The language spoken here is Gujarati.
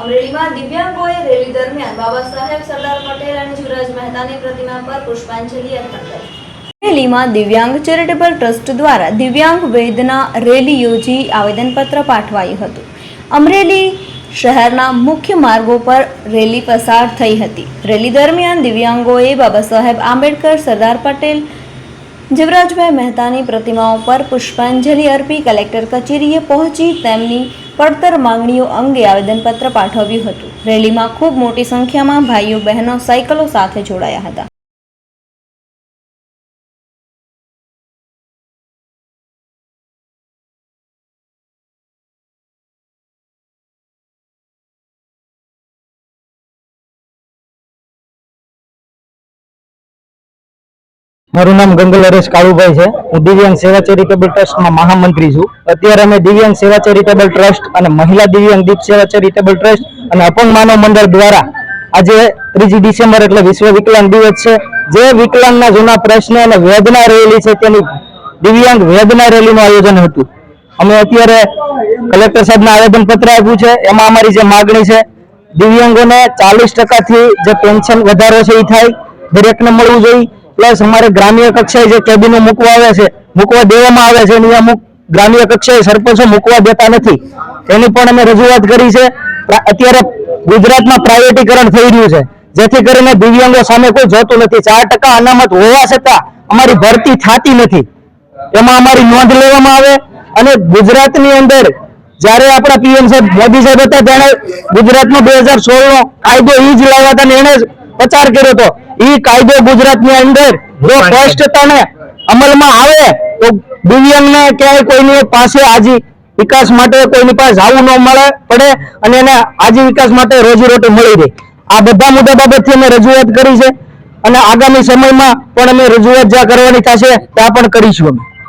અમરેલીમાં દિવ્યાંગોએ રેલી દરમિયાન બાબા સાહેબ સરદાર પટેલ અને જુરાજ મહેતાની પ્રતિમા પર પુષ્પાંજલિ અર્પણ કરી. અમરેલીમાં દિવ્યાંગ ચેરિટેબલ ટ્રસ્ટ દ્વારા દિવ્યાંગ વેદના રેલી યોજી આવેદનપત્ર પાઠવાયું હતું. અમરેલી શહેરના મુખ્ય માર્ગો પર રેલી પસાર થઈ હતી. રેલી દરમિયાન દિવ્યાંગોએ બાબા સાહેબ આંબેડકર, સરદાર પટેલ, જીવરાજભાઈ મહેતાની પ્રતિમાઓ પર પુષ્પાંજલિ અર્પી કલેક્ટર કચેરીએ પહોંચી તેમની પડતર માંગણીઓ અંગે આવેદનપત્ર પાઠવ્યું હતું. રેલીમાં ખૂબ મોટી સંખ્યામાં ભાઈઓ બહેનો સાયકલો સાથે જોડાયા હતા. મારું નામ ગંગલ હરેશ કાળુભાઈ છે. હું દિવ્યાંગ સેવા ચેરિટેબલ ટ્રસ્ટમાં મહામંત્રી છું. અત્યારે અમે દિવ્યાંગ સેવા ચેરિટેબલ ટ્રસ્ટ અને મહિલા દિવ્યાંગ દીપ સેવા ચેરિટેબલ ટ્રસ્ટ અને અપંગ માનવ મંડળ દ્વારા આજે ત્રીજી ડિસેમ્બર એટલે વિશ્વ વિકલાંગ દિવસ છે. જે વિકલાંગના જૂના પ્રશ્ન અને વેદના રહેલી છે તેની દિવ્યાંગ વેદના રેલીનું આયોજન હતું. અમે અત્યારે કલેક્ટર સાહેબને આવેદન પત્ર આપ્યું છે. એમાં અમારી જે માગણી છે, દિવ્યાંગોને ચાલીસ ટકાથી જે પેન્શન વધારો છે એ થાય. દરેકને મળવું જોઈએ. પ્લસ અમારે ગ્રામ્ય કક્ષાએ જે કેબિનો મૂકવા આવે છે, મૂકવા દેવામાં આવે છે, એની અમુક ગ્રામ્ય કક્ષાએ સરપંચો મૂકવા દેતા નથી. એની પણ અમે રજૂઆત કરી છે. અત્યારે ગુજરાતમાં પ્રાઇવેટીકરણ થઈ રહ્યું છે. જેથી કરીને દિવ્યાંગો સામે કોઈ જોતું નથી. ચાર ટકા અનામત હોવા છતાં અમારી ભરતી થતી નથી. એમાં અમારી નોંધ લેવામાં આવે અને ગુજરાતની અંદર જ્યારે આપણા પીએમ સાહેબ મોદી સાહેબ હતા, તેણે ગુજરાતનો બે હજાર સોળ નો કાયદો ઈ જ લાવ્યા હતા અને પ્રચાર કર્યો હતો. એ કાયદો ગુજરાતની અંદર જો સ્પષ્ટતાને અમલમાં આવે તો દિવ્યાંગને ક્યાંય કોઈની પાસે આજી વિકાસ માટે કોઈની પાસે જવું ન મળે પડે અને એને આજી વિકાસ માટે રોજીરોટી મળી રહે. આ બધા મુદ્દા બાબતથી અમે રજૂઆત કરી છે અને આગામી સમયમાં પણ અમે રજૂઆત જ્યાં કરવાની થશે ત્યાં પણ કરીશું અમે.